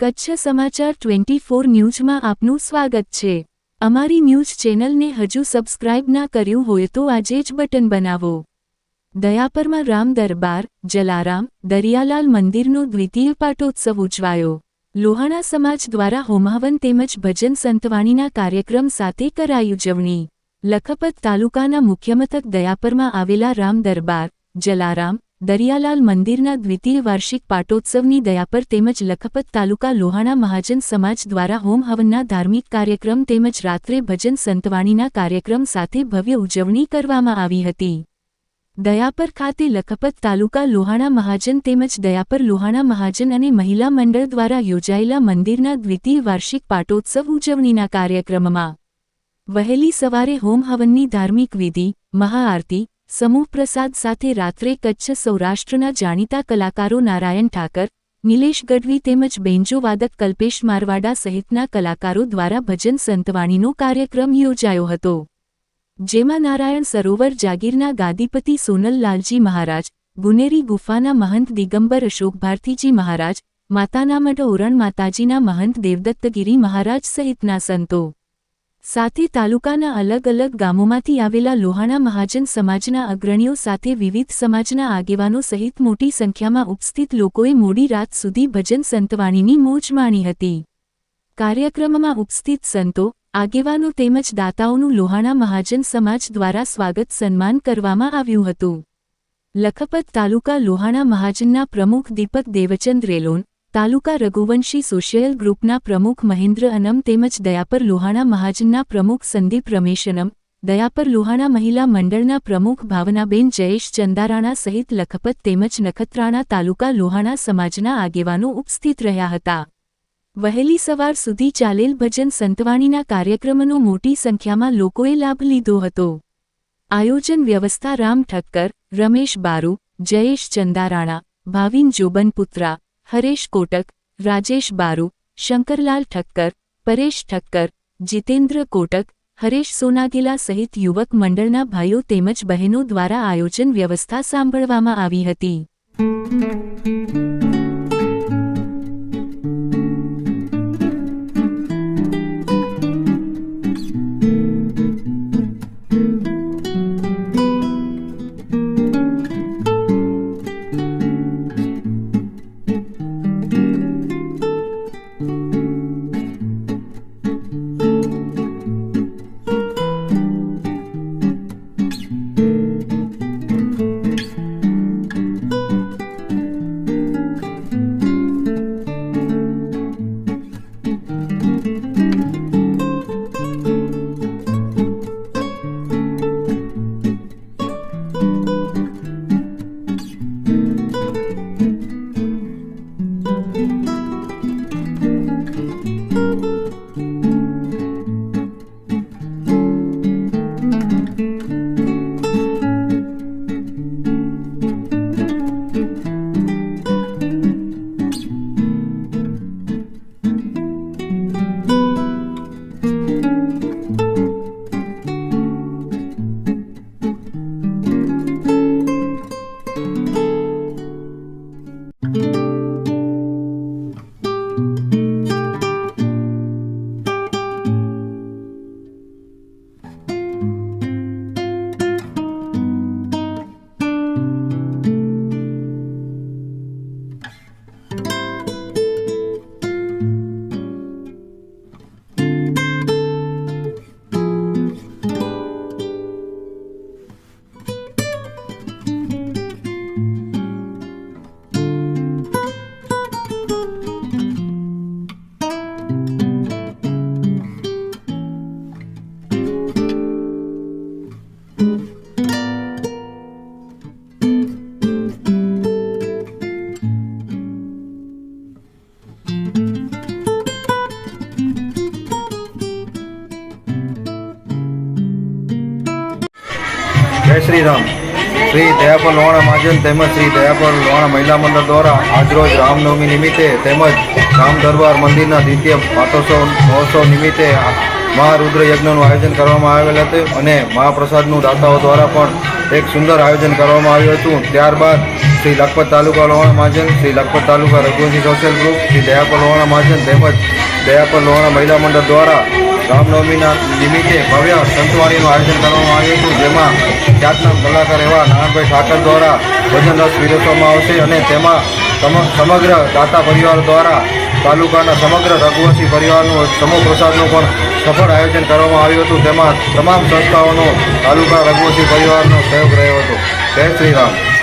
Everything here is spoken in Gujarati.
કચ્છ સમાચાર ટ્વેન્ટી ફોર ન્યૂઝમાં આપનું સ્વાગત છે. અમારી ન્યૂઝ ચેનલને હજુ સબસ્ક્રાઇબ ના કર્યું હોય તો આજે જ બટન બનાવો. દયાપરમાં રામ દરબાર, જલારામ, દરિયાલાલ મંદિરનો દ્વિતીય પાટોત્સવ ઉજવાયો. લોહાણા સમાજ દ્વારા હોમાવન તેમજ ભજન સંતવાણીના કાર્યક્રમ સાથે કરાઈ ઉજવણી. લખપત તાલુકાના મુખ્યમથક દયાપરમાં આવેલા રામ દરબાર, જલારામ દરિયાલાલ મંદિરના દ્વિતીય વાર્ષિક પાટોત્સવની દયા પર તેમજ લખપત તાલુકા લોહાણા મહાજન સમાજ દ્વારા હોમ હવનના ધાર્મિક કાર્યક્રમ તેમજ રાત્રે ભજન સંતવાણીના કાર્યક્રમ સાથે ભવ્ય ઉજવણી કરવામાં આવી હતી. દયાપર ખાતે લખપત તાલુકા લોહાણા મહાજન તેમજ દયાપર લોહાણા મહાજન અને મહિલા મંડળ દ્વારા યોજાયેલા મંદિરના દ્વિતીય વાર્ષિક પાટોત્સવ ઉજવણીના કાર્યક્રમમાં વહેલી સવારે હોમ હવનની ધાર્મિક વિધિ, મહાઆરતી સમૂહ પ્રસાદ સાથે રાત્રે કચ્છ સૌરાષ્ટ્રના જાણીતા કલાકારો નારાયણ ઠાકર, નિલેશ ગઢવી તેમજ બેન્જો વાદક કલ્પેશ મારવાડા સહિતના કલાકારો દ્વારા ભજન સંતવાણીનો કાર્યક્રમ યોજાયો હતો. જેમાં નારાયણ સરોવર જાગીરના ગાદીપતિ સોનલ લાલજી મહારાજ, ગુનેરી ગુફાના મહંત દિગંબર અશોક ભારતીજી મહારાજ, માતાનામઢ ઓરણ માતાજીના મહંત દેવદત્તગીરી મહારાજ સહિતના સંતો. સાથે તાલુકાના અલગ અલગ ગામોમાંથી આવેલા લોહાણા મહાજન સમાજના અગ્રણીઓ સાથે વિવિધ સમાજના આગેવાનો સહિત મોટી સંખ્યામાં ઉપસ્થિત લોકોએ મોડી રાત સુધી ભજન સંતવાણીની મોજ માણી હતી. કાર્યક્રમમાં ઉપસ્થિત સંતો, આગેવાનો તેમજ દાતાઓનું લોહાણા મહાજન સમાજ દ્વારા સ્વાગત સન્માન કરવામાં આવ્યું હતું. લખપત તાલુકા લોહાણા મહાજનના પ્રમુખ દીપક દેવચંદ રેલોન તાલુકા રઘુવંશી સોશિયલ ગ્રુપના પ્રમુખ મહેન્દ્ર અનમ તેમજ દયાપર લોહાણા મહાજનના પ્રમુખ સંદીપ રમેશનમ, દયાપર લોહાણા મહિલા મંડળના પ્રમુખ ભાવનાબેન જયેશ ચંદારાણા સહિત લખપત તેમજ નખત્રાણા તાલુકા લોહાણા સમાજના આગેવાનો ઉપસ્થિત રહ્યા હતા. વહેલી સવાર સુધી ચાલેલ ભજન સંતવાણીના કાર્યક્રમનો મોટી સંખ્યામાં લોકોએ લાભ લીધો હતો. આયોજન વ્યવસ્થા રામ ઠક્કર, રમેશ બારુ, જયેશ ચંદારાણા, ભાવિન જોબનપુત્રા હરેશ કોટક, રાજેશ બારુ, શંકરલાલ ઠક્કર, પરેશ ઠક્કર, જીતેન્દ્ર કોટક, હરેશ સોનાગીલા સહિત યુવક મંડળના ભાઈઓ તેમજ બહેનો દ્વારા આયોજન વ્યવસ્થા સાંભળવામાં આવી હતી. જય શ્રી રામ. શ્રી દયાપર લોહાણા મહાજન તેમજ શ્રી દયાપર લોહાણા મહિલા મંડળ દ્વારા આજરોજ રામનવમી નિમિત્તે તેમજ રામ દરબાર મંદિરના દ્વિતીય પાટોત્સવ મહોત્સવ નિમિત્તે મહારુદ્ર યજ્ઞનું આયોજન કરવામાં આવેલ હતું અને મહાપ્રસાદનું દાતાઓ દ્વારા પણ એક સુંદર આયોજન કરવામાં આવ્યું હતું. ત્યારબાદ શ્રી લખપત તાલુકા લોહાણા મહાજન, શ્રી લખપત તાલુકા રઘુવંશી સોશિયલ ગ્રુપ શ્રી દયાપર લોહાણા મહાજન તેમજ દયાપર લોહાણા મહિલા મંડળ દ્વારા રામનવમીના નિમિત્તે ભવ્ય સંતવાણીનું આયોજન કરવામાં આવ્યું હતું, જેમાં ખ્યાતનામ કલાકાર એવા નારાયણભાઈ ઠાકર દ્વારા ભજન રસ પીરસવામાં આવશે અને તેમાં સમ- સમગ્ર દાતા પરિવાર દ્વારા તાલુકાના સમગ્ર રઘુવંશી પરિવારનું સમૂહ પ્રસાદનું પણ સફળ આયોજન કરવામાં આવ્યું હતું તેમાં તમામ સંસ્થાઓનો તાલુકા રઘુવંશી પરિવારનો સહયોગ રહ્યો હતો. જય શ્રી રામ.